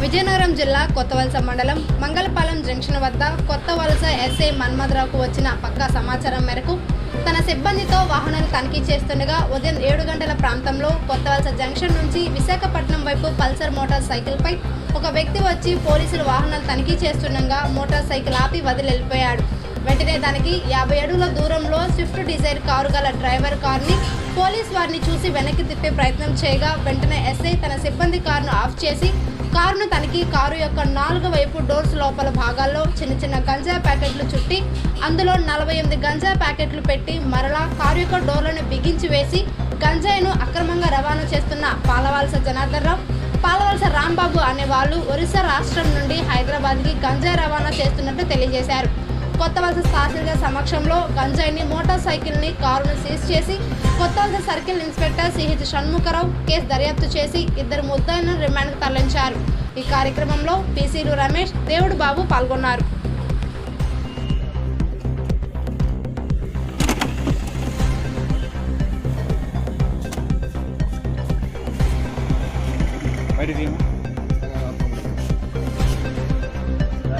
విజయనగరం జిల్లా కొత్తవలస మండలం మంగళపాలెం జంక్షన్ వద్ద కొత్త వలస ఎస్ఐ మన్మధరావుకు వచ్చిన పక్కా సమాచారం మేరకు తన సిబ్బందితో వాహనాలు తనిఖీ చేస్తుండగా ఉదయం ఏడు గంటల ప్రాంతంలో కొత్తవలస జంక్షన్ నుంచి విశాఖపట్నం వైపు పల్సర్ మోటార్ సైకిల్పై ఒక వ్యక్తి వచ్చి పోలీసులు వాహనాలు తనిఖీ చేస్తుండగా మోటార్ సైకిల్ ఆపి వదిలి వెళ్ళిపోయాడు. తనకి యాభై అడుగుల దూరంలో స్విఫ్ట్ డిజైర్ కారు గల డ్రైవర్ కార్ని పోలీస్ వారిని చూసి వెనక్కి తిప్పే ప్రయత్నం చేయగా వెంటనే ఎస్ఐ తన సిబ్బంది కారును ఆఫ్ చేసి కారును తనిఖీ కారు యొక్క నాలుగు వైపు డోర్స్ లోపల భాగాల్లో చిన్న చిన్న గంజా ప్యాకెట్లు చుట్టి అందులో నలభై ఎనిమిది గంజా ప్యాకెట్లు పెట్టి మరలా కారు యొక్క డోర్లను బిగించి వేసి గంజాయిను అక్రమంగా రవాణా చేస్తున్న పాలవాల్స జనార్దన్ రావు పాలవలస రాంబాబు అనే వాళ్ళు ఒరిస్సా రాష్ట్రం నుండి హైదరాబాద్కి గంజాయి రవాణా చేస్తున్నట్టు తెలియజేశారు. కొత్త వలస తహసీల్దార్ సమక్షంలో గంజాయిని మోటార్ సైకిల్ని కారును సీజ్ చేసి కొత్త వలస circle inspector CH Shanmukharao case దర్యాప్తు చేసి ఇద్దరు ముద్దాయిలను రిమాండ్కు తరలించారు. ఈ కార్యక్రమంలో పీసీలు రమేష్ దేవుడు బాబు పాల్గొన్నారు.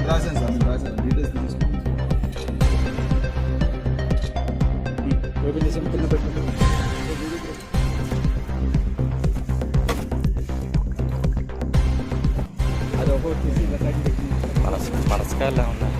రాశాను సార్ రాశాను. డీటెయిల్స్ తీసుకోండి కింద పెట్టుకుంటున్నాం అది ఒక్కొక్కటి మనసు మనసుకాయలా ఉన్నాయి